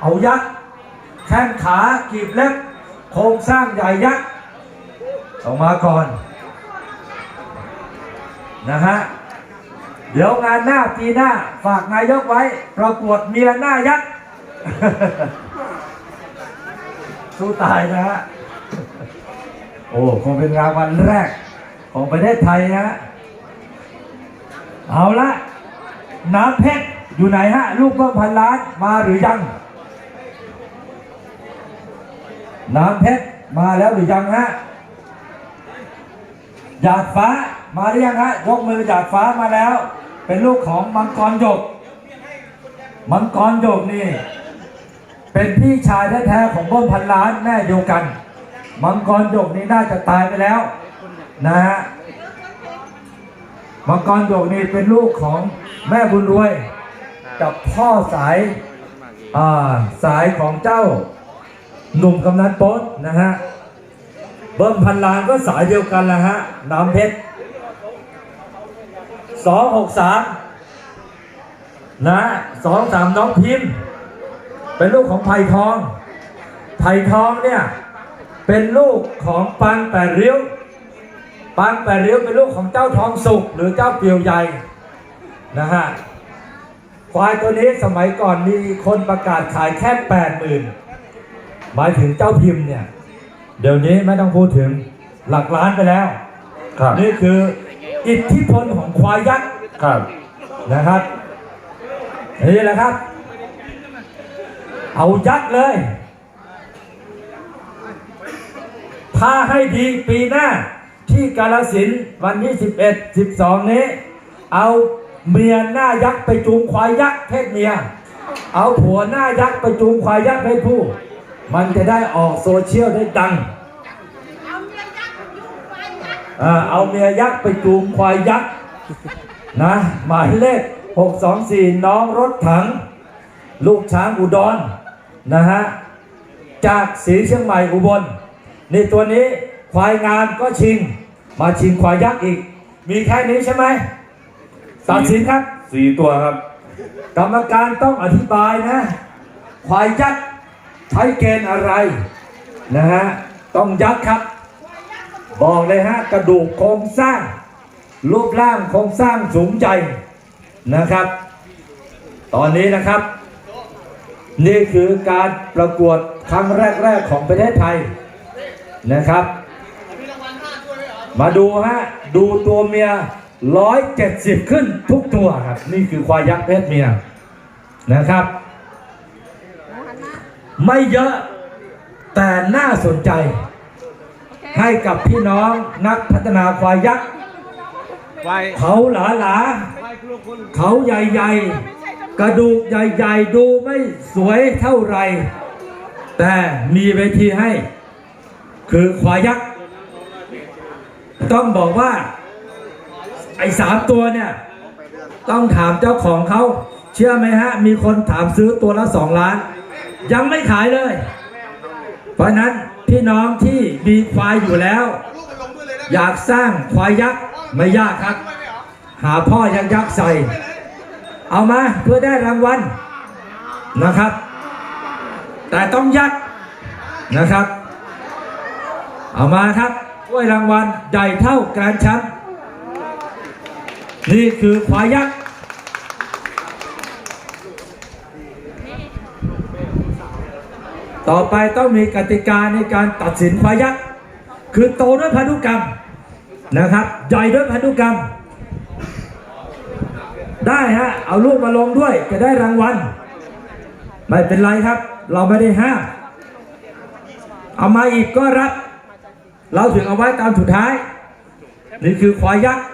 เอายักษ์แข้งขากีบเล็บโครงสร้างใหญ่ยักษ์ออกมาก่อน นะฮะ เดี๋ยวงานหน้าปีหน้าฝากนายกไว้ ประกวดเมียหน้ายักษ์สู้ตายนะฮะ โอ้คงเป็นรางวัลแรก ของประเทศไทยนะฮะ เอาละน้ำเพชรอยู่ไหนฮะ ลูกเบิ้มพันล้านมาหรือยัง น้ำเพชรมาแล้วหรือยังฮะหยาดฟ้ามาหรือยังฮะยกมือหยาดฟ้ามาแล้ว เป็นลูกของมังกรหยก มังกรหยกนี่ เป็นพี่ชายแท้ๆของบ้มพันล้านแม่เดียวกัน มังกรหยกนี่น่าจะตายไปแล้วนะฮะมังกรหยกนี่เป็นลูกของแม่บุญรวย กับพ่อสายอ่าสายของเจ้า หนุ่มกำนันโป๊ตนะฮะ เบิ้มพันล้านก็สายเดียวกันแหละฮะ น้ำเพชรสองหกสามนะสองสามน้องพิมพ์เป็นลูกของไผ่ทอง ไผ่ทองเนี่ย เป็นลูกของปางแปดริ้วปางแปดริ้วเป็นลูกของเจ้าทองสุกหรือเจ้าเปียวใหญ่นะฮะควายตัวนี้สมัยก่อนมีคนประกาศขายแค่แปดหมื่น หมายถึงเจ้าพิมพ์เนี่ย เดี๋ยวนี้ไม่ต้องพูดถึงหลักล้านไปแล้ว ครับ นี่คืออิทธิพลของควายยักษ์ครับ นะครับนี่แหละครับ เอายักษ์เลย ถ้าให้ดีปีหน้าที่กาลสินธุ์วันที่ 11 12 นี้ เอาเมียหน้ายักษ์ไปจูงควายยักษ์เพศเมีย เอาผัวหน้ายักษ์ไปจูงควายยักษ์เพศผู้ มันจะได้ออกโซเชียลได้ดังเอาเมียยักษ์ยุ่งไปยักษ์อ่าเอาเมียยักษ์ไปจูงควายยักษ์นะหมายเลข 624 น้องรถถัง ลูกช้างอุดรนะฮะ จากสีเชียงใหม่อุบล นี่ตัวนี้ควายงามก็ชิง มาชิงควายยักษ์อีก มีแค่นี้ใช่ไหมตัดสินครับสี่ตัวครับ กรรมการต้องอธิบายนะ ควายยักษ์ ใช้เกณฑ์อะไรนะฮะต้องยักษ์ครับ บอกเลยฮะกระดูกโครงสร้าง รูปร่างโครงสร้างสูงใหญ่นะครับ ตอนนี้นะครับ นี่คือการประกวดครั้งแรก ๆ ของประเทศไทยนะครับ มาดูฮะ ดูตัวเมีย 170 ขึ้นทุกตัวครับ นี่คือควายยักษ์เพศเมียนะครับ ไม่เยอะแต่น่าสนใจ ให้กับพี่น้องนักพัฒนาควายยักษ์ไวเขาหลาหลาๆเขาใหญ่ๆ กระดูกใหญ่ๆ ดูไม่สวยเท่าไหรแต่มีเวทีให้ คือควายยักษ์ ต้องบอกว่า ไอ้สามตัวเนี่ย ต้องถามเจ้าของเขา เชื่อไหมฮะ มีคนถามซื้อตัวละสองล้าน ยังไม่ขายเลย เพราะนั้นพี่น้องที่มีควายอยู่แล้ว อยากสร้างควายยักษ์ไม่ยากครับ หาพ่อยักษ์ยักษ์ใส่ เอามาเพื่อได้รางวัลนะครับ แต่ต้องยักษ์นะครับ เอามาครับถ้วยรางวัลใหญ่เท่าแกรนด์แชมป์นี่คือควายยักษ์ ต่อไปต้องมีกติกาในการตัดสินควายยักษ์คือโตด้วยพันธุกรรมนะครับใหญ่ด้วยพันธุกรรม ได้ฮะเอารูปมาลงด้วยจะได้รางวัลไม่เป็นไรครับ เราไม่ได้ห้ามเอามาอีกก็รับ เราถึงเอาไว้ตามสุดท้ายนี่คือควายยักษ์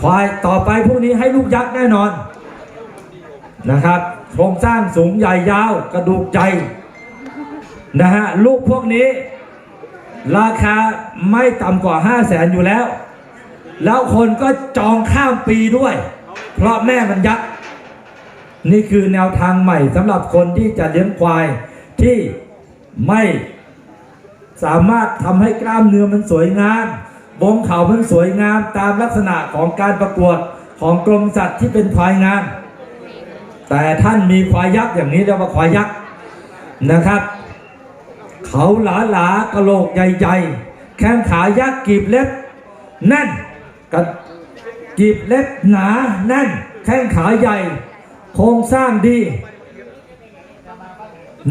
ควายต่อไปพวกนี้ให้ลูกยักษ์แน่นอนนะครับ โครงสร้างสูงใหญ่ยาวกระดูกใจนะฮะลูกพวกนี้ ราคาไม่ต่ำกว่า 5 0 0แสนอยู่แล้ว แล้วคนก็จองข้ามปีด้วย เพราะแม่มันยักษ์นี่คือแนวทางใหม่สำหรับคนที่จะเลี้ยงควายที่ไม่สามารถทำให้กล้ามเนื้อมันสวยงามบงเขามันสวยงามตามลักษณะของการประกวดของกรมสัตว์ที่เป็นควายงาม แต่ท่านมีควายยักษ์อย่างนี้เรียกว่าควายยักษ์นะครับ เขาหลาหลากระโหลกใหญ่ๆ แข้งขายักษ์กีบเล็บแน่นกระกีบเล็บหนาแน่น แข้งขาใหญ่ โครงสร้างดี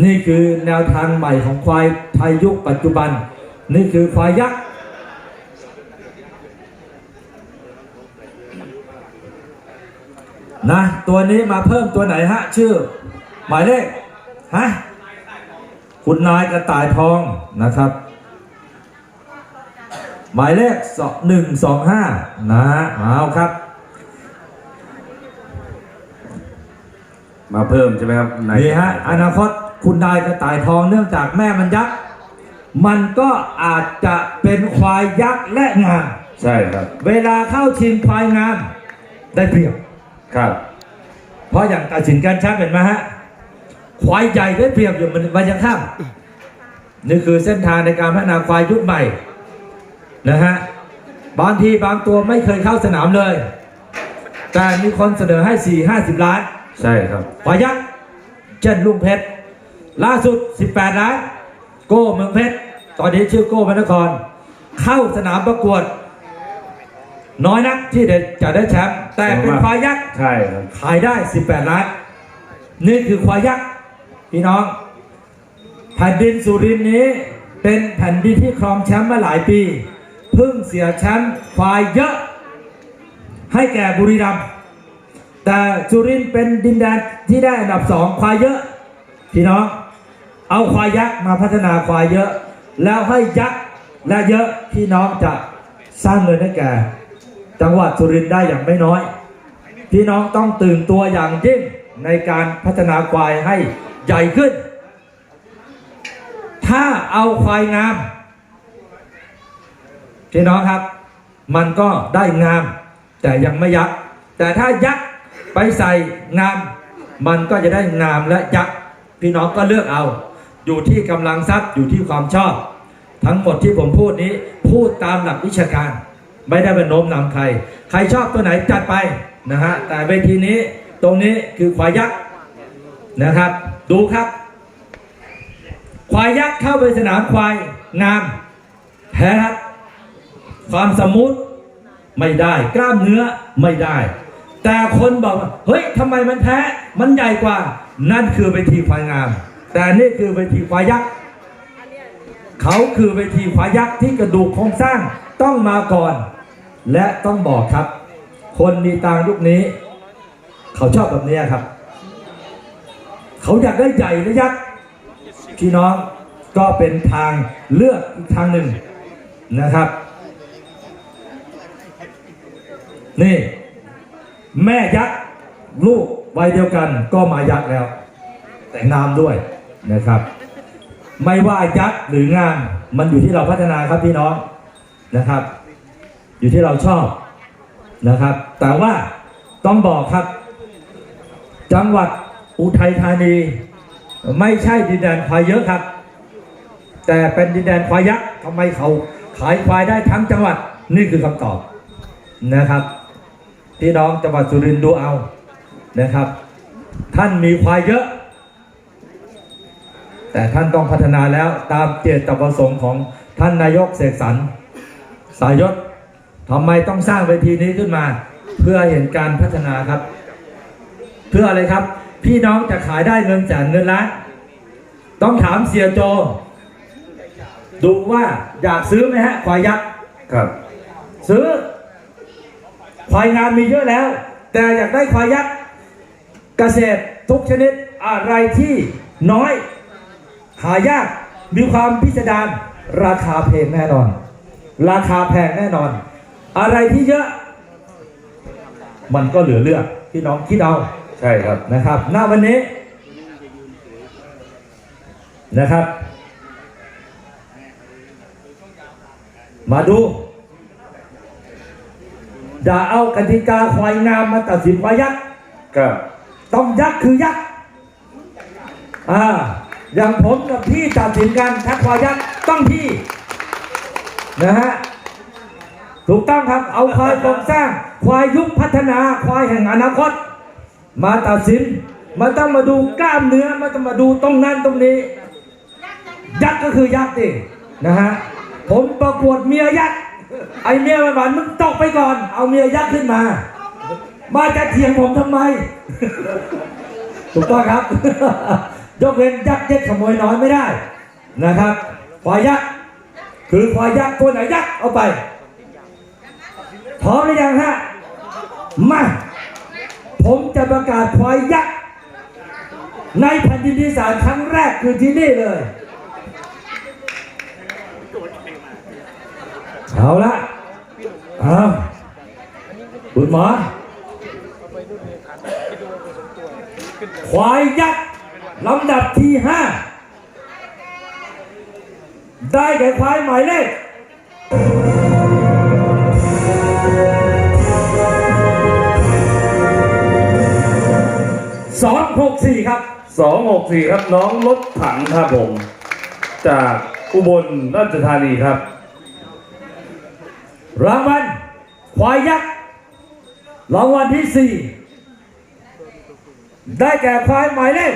นี่คือแนวทางใหม่ของควายไทยยุคปัจจุบัน นี่คือควายยักษ์ นะ ตัวนี้มาเพิ่มตัวไหนฮะ ชื่อ หมายเลขฮะคุณนายกระต่ายทองนะครับ หมายเลขสองหนึ่งสองห้านะเอาครับ มาเพิ่มใช่ไหมครับในนี่ฮะอนาคตคุณนายกระต่ายทองเนื่องจากแม่มันยักษ์มันก็อาจจะเป็นควายยักษ์และงามใช่ครับ เวลาเข้าชิงควายงามได้เปรียบ ครับ เพราะอย่างตัดสินการช่างเห็นไหมฮะควายใหญ่ได้เปรียบอยู่มันวันยังข้ามนี่คือเส้นทางในการพัฒนาควายยุคใหม่นะฮะบางทีบางตัวไม่เคยเข้าสนามเลย แต่มีคนเสนอให้4 50ล้าน ใช่ครับควายยักษ์เช่นลุงเพชรล่าสุด 18ล้านโก้เมืองเพชรตอนนี้ชื่อโก้พระนคร เข้าสนามประกวด น้อยนักที่จะได้แชมป์แต่เป็นควายยักษ์ใช่ครับขายได้ 18ล้านนี่คือควายยักษ์พี่น้อง แผ่นดินสุรินทร์นี้ เป็นแผ่นดินที่ครองแชมป์มาหลายปีเพิ่งเสียแชมป์ควายเยอะ ให้แก่บุรีรัมย์แต่สุรินทร์เป็นดินแดนที่ได้อันดับสองควายเยอะ พี่น้อง เอาควายยักษ์มาพัฒนาควายเยอะ แล้วให้ยักษ์และเยอะพี่น้องจะสร้างเงินให้แก่ จังหวัดสุรินทร์ได้อย่างไม่น้อย พี่น้องต้องตื่นตัวอย่างยิ่งในการพัฒนาควายให้ใหญ่ขึ้น ถ้าเอาควายงาม พี่น้องครับ มันก็ได้งาม แต่ยังไม่ยักษ์แต่ถ้ายักษ์ไปใส่งาม มันก็จะได้งามและยักษ์พี่น้องก็เลือกเอา อยู่ที่กำลังทรัพย์อยู่ที่ความชอบ ทั้งหมดที่ผมพูดนี้พูดตามหลักวิชาการ ไม่ได้เป็นโน้มนำใคร ใครชอบตัวไหนจัดไปนะฮะแต่เวทีนี้ตรงนี้คือควายยักษ์นะครับ ดูครับ ควายยักษ์เข้าไปสนามควายงามแพ้ครับความสมูทไม่ได้กล้ามเนื้อไม่ได้ แต่คนบอกว่าเฮ้ยทำไมมันแพ้มันใหญ่กว่า นั่นคือเวทีควายงาม แต่นี่คือเวทีควายยักษ์เขาคือเวทีควายยักษ์ที่กระดูกโครงสร้างต้องมาก่อน และต้องบอกครับ คนมีตังยุคนี้ เขาชอบแบบนี้ครับ เขาอยากได้ใหญ่และยักษ์พี่น้องก็เป็นทางเลือกอีกทางหนึ่งนะครับ นี่ แม่ยักษ์ลูกวัยเดียวกันก็มายักษ์แล้ว แต่งามด้วยนะครับ ไม่ว่ายักษ์หรืองามมันอยู่ที่เราพัฒนาครับพี่น้องนะครับ อยู่ที่เราชอบนะครับ แต่ว่าต้องบอกครับ จังหวัดอุทัยธานี ไม่ใช่ดินแดนควายเยอะครับ แต่เป็นดินแดนควายยักษ์ทำไมเขาขายควายได้ทั้งจังหวัดนี่คือคำตอบนะครับพี่น้องจังหวัดสุรินทร์ดูเอานะครับ ท่านมีควายเยอะ แต่ท่านต้องพัฒนาแล้วตามเจตประสงค์ของท่านนายกเสกสรรสายศ ทำไมต้องสร้างเวทีนี้ขึ้นมา เพื่อเห็นการพัฒนาครับ เพื่ออะไรครับ พี่น้องจะขายได้เงินแสนเงินล้านต้องถามเสียโจ ดูว่าอยากซื้อไหมฮะควายยักษ์ครับ ซื้อ ควายงามมีเยอะแล้ว แต่อยากได้ควายยักษ์เกษตรทุกชนิดอะไรที่น้อย หายากมีความพิสดารราคาแพงแน่นอน ราคาแพงแน่นอน อะไรที่เยอะ มันก็เหลือเลือกพี่น้องคิดเอาใช่ครับนะครับ หน้าวันนี้นะครับ มาดูอย่าเอากติกาควายงามมาตัดสินควายยักษ์ครับต้องยักษ์คือยักษ์อ่าอย่างผมกับพี่ตัดสินกันถ้าควายยักษ์ต้องพี่นะฮะ ถูกต้องครับเอาควายโครงสร้าง ควายยุคพัฒนา ควายแห่งอนาคต มาตัดสินมันต้องมาดูกล้ามเนื้อมันต้องมาดูตรงนั้นตรงนี้ ยักษ์ก็คือยักษ์ดินะฮะผมประกวดเมียยักษ์ไอเมียมันหวานมึงตกไปก่อน เอาเมียยักษ์ขึ้นมา มาจะเถียงผมทำไม ถูกต้องครับ ยกเว้นยักษ์เย็ดขโมยน้อยไม่ได้นะครับควายยักษ์คือควายยักษ์ตัวไหนยักษ์เอาไป พร้อมหรือยังฮะ มา ผมจะประกาศควายยักษ์ในแผ่นดินอีสานครั้งแรกคือที่นี่เลย เอาละเอาคุณหมอ ควายยักษ์ลำดับที่ห้าได้แก่ควายหมายเลข สองหกสี่ครับสองหกสี่ครับน้องรถถังครับผม จากอุบลราชธานีครับ รางวัลควายยักษ์รางวัลที่สี่ได้แก่ควายหมายเลข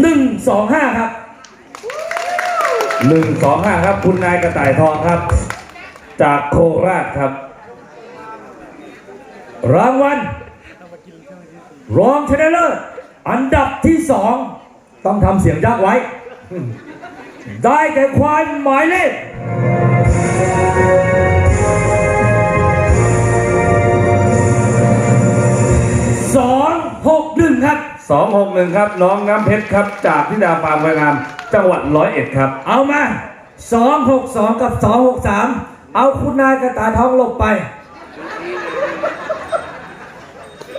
หนึ่งสองห้าครับ หนึ่งสองห้าครับ คุณนายกระต่ายทองครับ จากโคราชครับ รางวัลรองชนะเลิศอันดับที่สองต้องทำเสียงยักไว้ ได้แก่ควายหมายเลขสองหกหนึ่งครับสองหกหนึ่งครับ น้องน้ำเพชรครับ จากทิดาฟาร์มไวยงาม จังหวัดร้อยเอ็ดครับ เอามาสองหกสองกับสองหกสามเอาคุณนายกระตายทองหลบไป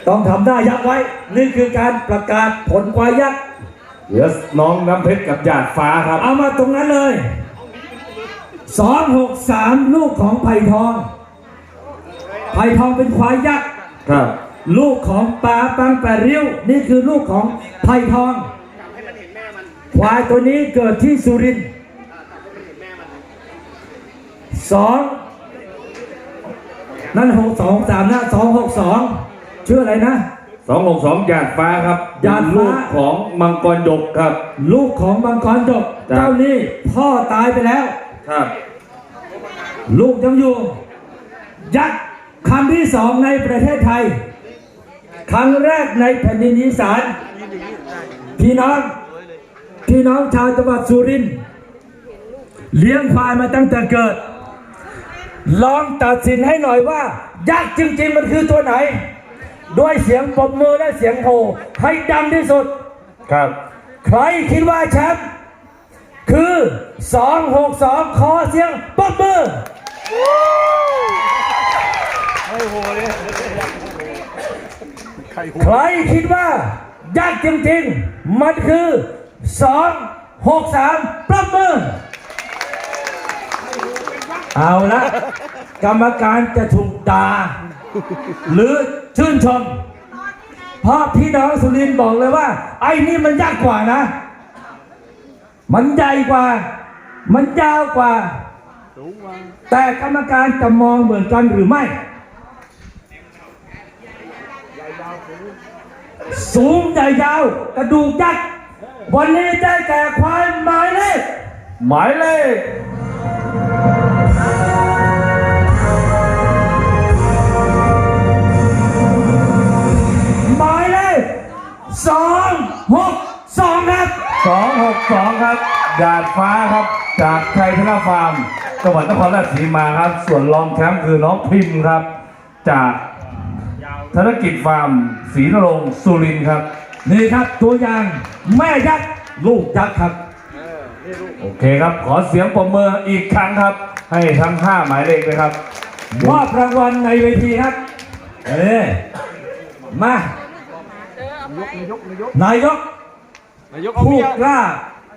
ต้องทำหน้ายักษ์ไว้ นี่คือการประกาศผลควายยักษ์เหลือน้องน้ำเพชรกับหยาดฟ้าครับ เอามาตรงนั้นเลยสองหกสามลูกของไผ่ทอง ไผ่ทองเป็นควายยักษ์ ครับ ลูกของปลาปังแปดริ้ว นี่คือลูกของไผ่ทอง ควายตัวนี้เกิดที่สุรินทร์สองนั่นหกสองสามนะสองหกสองชื่ออะไรนะ สองหกสองหยาดฟ้าครับหยาดฟ้า ลูกของมังกรดกครับ ลูกของมังกรดกครับ เจ้านี่พ่อตายไปแล้ว ครับ ลูกยังอยู่ ยักษ์คำที่สองในประเทศไทย ครั้งแรกในแผ่นดินอีสานพี่น้อง พี่น้องชาวจังหวัดสุรินทร์เลี้ยงควายมาตั้งแต่เกิด ลองตัดสินให้หน่อยว่ายักษ์จริง ๆ มันคือตัวไหน ด้วยเสียงปรบมือและเสียงโห่ให้ดังที่สุด ครับ ใครคิดว่าแชมป์คือ 262 ขอเสียงปรบมือใครคิดว่ายากจริง ๆ มันคือ 263ปรบมือ เอาละกรรมการจะถูกด่าหรือชื่นชม เพราะพี่น้องสุรินบอกเลยว่า ไอ้นี่มันยากกว่านะ มันใหญ่กว่า มันยาวกว่า แต่กรรมการจะมองเหมือนกันหรือไม่ สูงใหญ่ยาวกระดูกยักษ์ วันนี้ได้แก่ควายหมายเลขหมายเลขหมายเลขสองหกสองครับสองหกสองครับหยาดฟ้าครับจากไทยธนาฟาร์มจังหวัดนครราชสีมาครับ ส่วนรองแชมป์คือน้องพิมพ์ครับ จากธนกิจฟาร์มศรีนรงค์สุรินทร์ครับ นี่ครับตัวอย่างแม่ยักษ์ลูกยักษ์ครับโอเคครับ ขอเสียงปรบมืออีกครั้งครับ ให้ทั้ง5หมายเลขเลยครับมอบรางวัลในเวทีครับเอ้มานายกนายกเอาผู้เมียกล้า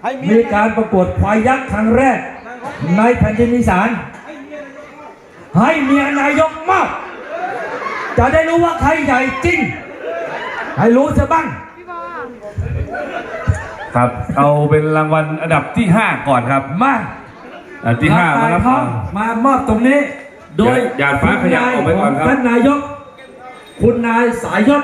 ให้เมียมีการประกวดควายยักษ์ครั้งแรก ในแผ่นดินอีสานให้เมียนายกมากจะได้รู้ว่าใครใหญ่จริง ให้รู้ซะบ้าง ครับ เอาเป็นรางวัลอันดับที่ 5 ก่อนครับ มาอ่าที่ห้าลำมารับ ท้องมามอบตรงนี้ โดยหยาดฟ้าขยับออกไปก่อนครับ ท่านนายก คุณนายสายยศ